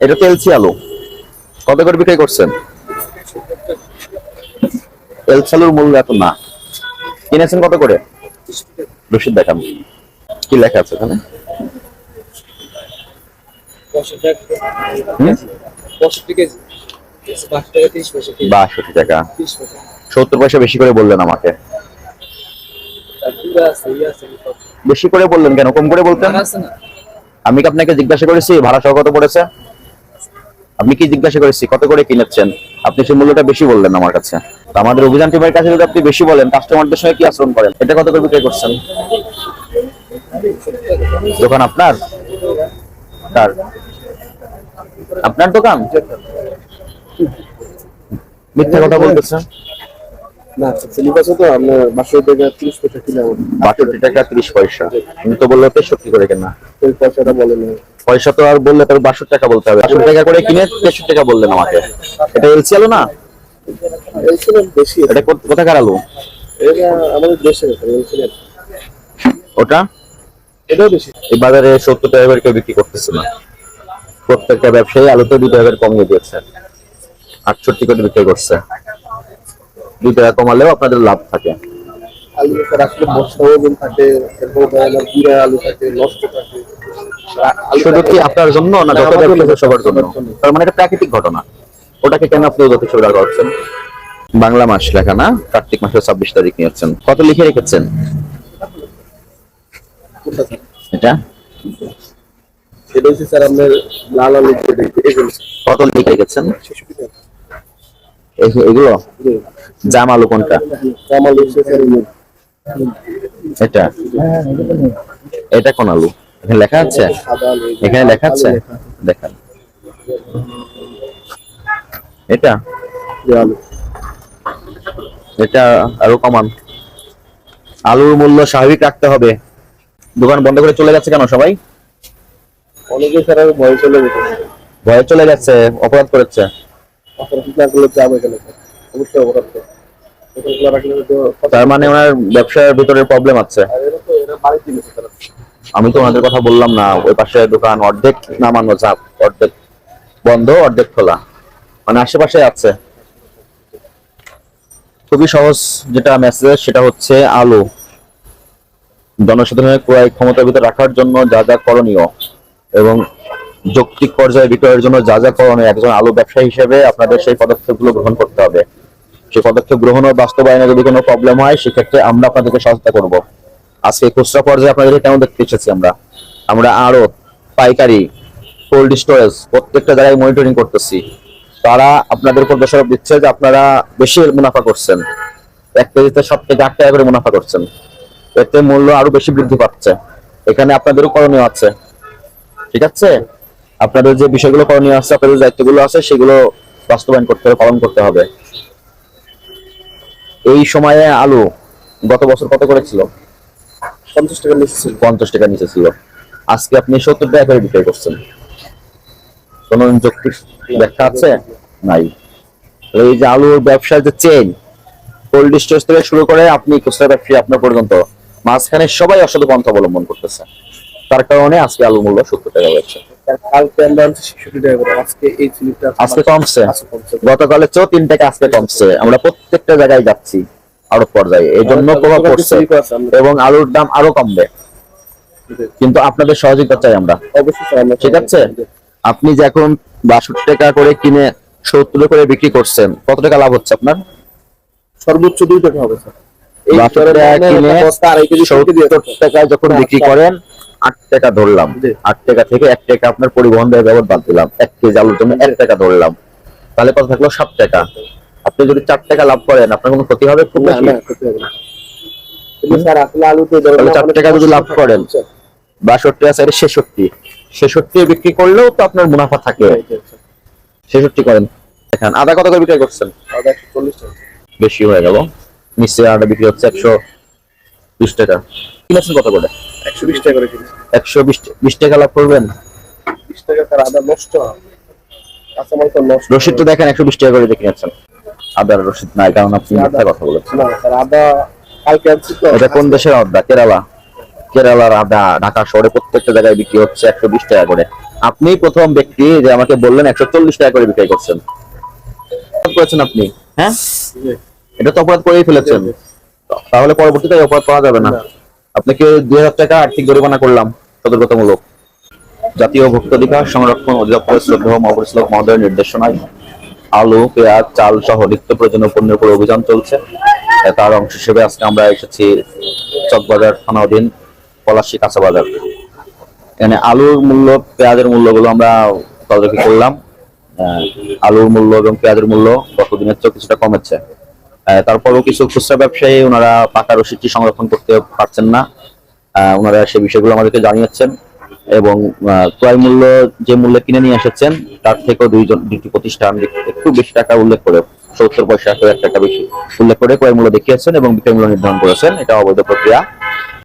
এটা তো এলসি আলু। কত করে বিক্রি করছেন? এলসি আলুর মূল্য এত না। কিনেছেন কত করে? রসিদ দেখান। কি লেখা আছে টাকা। সত্তর পয়সা বেশি করে বললেন আমাকে। বেশি করে বললেন কেন? কম করে আমি কি আপনাকে জিজ্ঞাসা করেছি? ভাড়া সহ কত পড়েছে? আপনি কি জিজ্ঞাসা করেছি, কত করে কিনেছেন আপনি সেই মূল্যটা বেশি বললেন আমার কাছে। আমাদের অভিযান টিমের কাছে যদি আপনি বেশি বলেন কাস্টমারদের সঙ্গে কি আচরণ করেন? এটা কত করে বিক্রি করছেন? দোকান আপনার? তার আপনার দোকান? মিথ্যা কথা বলতেছেন। না সিলিপাস তো আপনার বাসো টাকা তিরিশ পয়সা কিলো বাষট্টি টাকা ত্রিশ পয়সা। আমি তো বলল তেষট্টি করে কেনা। ওই পয়সাটা বলেন পয়সা তো আর বললে বাষট্টি টাকা বলতে হবে। বাষট্টি টাকা করে কিনে তেষট্টি টাকা বললেন আমাকে। এটা এলসি আলু না? এলসিএম বেশি। এটা কোথ- কোথাকার আলু? এটা আমাদের দেশে ওটা? এটাও বেশি। এই বাজারে সত্তর টাকা করে কেউ বিক্রি করতেছে না। প্রত্যেকটা ব্যবসায়ী আলুতে দুই টাকা করে কমিয়ে দিয়েছে। আটষট্টি করে বিক্রি করছে। দুই টাকা কমালেও আপনাদের লাভ থাকে। আলু আসলে বর্ষা ওজন থাকে এরপর আপনার আলু থাকে নষ্ট থাকে। শুধু কি আপনার জন্য না না, যত আমাদের সবার জন্য? তার মানে এটা প্রাকৃতিক ঘটনা। ওটাকে কেন আপনি যথেষ্ট ব্যবহার করছেন? বাংলা মাস লেখা না? কার্তিক মাসের ছাব্বিশ তারিখ নিয়েছেন। কত লিখে রেখেছেন? এটা? সেটা হচ্ছে স্যার লাল আলু কত লিখে রেখেছেন? এগুলো? জি। জাম আলু কোনটা? এটা? এটা কোন আলু? এখানে লেখা আছে? এখানে লেখা আছে? দেখান। এটা? এটা আরও কমান। আলুর মূল্য স্বাভাবিক রাখতে হবে। দোকান বন্ধ করে চলে যাচ্ছে কেন সবাই? অনেকে স্যার ভয় চলে যেতে ভয়ে চলে যাচ্ছে অপরাধ করেছে। না যাবে স্যার অবশ্যই তার মানে ওনার ব্যবসার ভিতরে প্রবলেম আছে। আমি তো ওনাদের কথা বললাম না ওই পাশে দোকান অর্ধেক নামানো চাপ অর্ধেক বন্ধ অর্ধেক খোলা। মানে আশেপাশে আছে। খুবই সহজ যেটা মেসেজ সেটা হচ্ছে আলু। জনসাধারণের ক্রয় ক্ষমতার ভিতরে রাখার জন্য যা যা করণীয় এবং যৌক্তিক পর্যায়ে বিক্রয়ের জন্য যা যা করণীয় একজন আলু ব্যবসায়ী হিসেবে আপনাদের সেই পদক্ষেপগুলো গ্রহণ করতে হবে। সেই পদক্ষেপ গ্রহণ ও বাস্তবায়নে যদি কোনো প্রবলেম হয়, সেক্ষেত্রে আমরা আপনাদেরকে সহায়তা করব। আজকে খুচরা পর্যায়ে আপনাদেরকে কেন দেখতে এসেছি আমরা? আমরা আরও পাইকারি কোল্ড স্টোরেজ প্রত্যেকটা জায়গায় মনিটরিং করতেছি। তারা আপনাদের উপর দোষারোপ দিচ্ছে যে আপনারা বেশি মুনাফা করছেন। এক কেজিতে সব থেকে আট টাকা করে মুনাফা করছেন। এতে মূল্য আরও বেশি বৃদ্ধি পাচ্ছে। এখানে আপনাদেরও করণীয় আছে। ঠিক আছে? আপনাদের যে বিষয়গুলো করণীয় আছে আপনাদের দায়িত্বগুলো আছে সেগুলো বাস্তবায়ন করতে হবে পালন করতে হবে। এই সময়ে আলু গত বছর কত করে ছিল? পঞ্চাশ টাকা নিচ্ছে ছিল। পঞ্চাশ টাকা নিচে ছিল। আজকে আপনি সত্তর টাকা করে বিক্রয় করছেন। কোন যৌক্তিক ব্যাখ্যা আছে? নাই। এই যে আলুর ব্যবসার যে চেন কোল্ড স্টোরেজ থেকে শুরু করে আপনি খুচরা ব্যবসায়ী আপনার পর্যন্ত মাঝখানে সবাই অসাধু পন্থা অবলম্বন করতেছে। তার কারণে আজকে আলু মূল্য সত্তর টাকা তার কালকে আমরা আনছি ছেষট্টি আজকে এই স্লিপটা আজকে কমছে? আজকে কমছে। তিন টাকা আজকে কমছে। আমরা প্রত্যেকটা জায়গায় যাচ্ছি আরও পর্যায়ে এই জন্য প্রভাব পড়ছে এবং আলুর দাম আরও কমবে। কিন্তু আপনাদের সহযোগিতা চাই আমরা। অবশ্যই ঠিক আছে? আপনি যে এখন বাষট্টি টাকা করে কিনে সত্তর করে বিক্রি করছেন কত টাকা লাভ হচ্ছে আপনার? সর্বোচ্চ দুই টাকা হবে স্যার। এই টাকা কিনে সত্তর টাকায় যখন বিক্রি করেন আট টাকা ধরলাম। আট টাকা থেকে এক টাকা আপনার পরিবহন ব্যয় বাবদ বাদ দিলাম। এক কেজি আলুর জন্য এক টাকা ধরলাম। তাহলে কত থাকল সাত টাকা। আপনি যদি চার টাকা লাভ করেন আপনার কোনো ক্ষতি হবে? খুব চার টাকা যদি লাভ করেন। বাষট্টি আছে এটা ছেষট্টি। ছেষট্টি বিক্রি করলেও তো আপনার মুনাফা থাকে। ছেষট্টি করেন। দেখেন আদা কত করে বিক্রি করছেন? বেশি হয়ে গেল। নিশ্চয়ই আদা বিক্রি হচ্ছে একশো বিশ টাকা। কিনেছেন কত করে? একশো বিশ টাকা করে একশো বিশ টাকা লাভ করবেন? বিশ টাকা স্যার আদা নষ্ট তো নষ্ট রসিদ তো দেখেন একশো বিশ টাকা করে দেখে নিচ্ছেন আদার রসিদ নাই কারণ আপনি মিথ্যা কথা বলেছেন। আদা এটা কোন দেশের আদা? কেরালা। কেরালার আদা ঢাকা শহরে প্রত্যেকটা জায়গায় বিক্রি হচ্ছে একশো বিশ টাকা করে। আপনি প্রথম ব্যক্তি যে আমাকে বললেন একশো চল্লিশ টাকা করে বিক্রি করছেন। করেছেন আপনি হ্যাঁ? এটা তো অপরাধ করেই ফেলেছেন। তাহলে পরবর্তীতে অপরাধ করা যাবে না। আপনাকে দুই হাজার টাকা আর্থিক জরিমানা করলাম সতর্কতামূলক। জাতীয় ভোক্তাধিকার সংরক্ষণ অধিদপ্তরের শ্রদ্ধেয় মহবুল ইসলাম মহোদয়ের নির্দেশনায় আলু পেঁয়াজ চাল সহ নিত্য প্রয়োজনীয় পণ্যের উপর অভিযান চলছে। তার অংশ হিসেবে আজকে আমরা এসেছি চকবাজার থানা অধীন পলাশী কাঁচা বাজার। এখানে আলুর মূল্য পেঁয়াজের মূল্যগুলো আমরা তদারকি করলাম। আলুর মূল্য এবং পেঁয়াজের মূল্য গত দিনের চেয়ে কিছুটা কমেছে। তারপরেও কিছু খুচরা ব্যবসায়ী, ওনারা পাকা রসিদটি সংরক্ষণ করতে পারছেন না। ওনারা সে বিষয়গুলো আমাদেরকে জানিয়েছেন এবং ক্রয় মূল্য যে মূল্যে কিনে নিয়ে এসেছেন, তার থেকেও দুইজন দুটি প্রতিষ্ঠান একটু বেশি টাকা উল্লেখ করে, সত্তর পয়সা এক টাকা বেশি উল্লেখ করে ক্রয় মূল্য দেখিয়েছেন এবং বিক্রয় মূল্য নির্ধারণ করেছেন। এটা অবৈধ প্রক্রিয়া।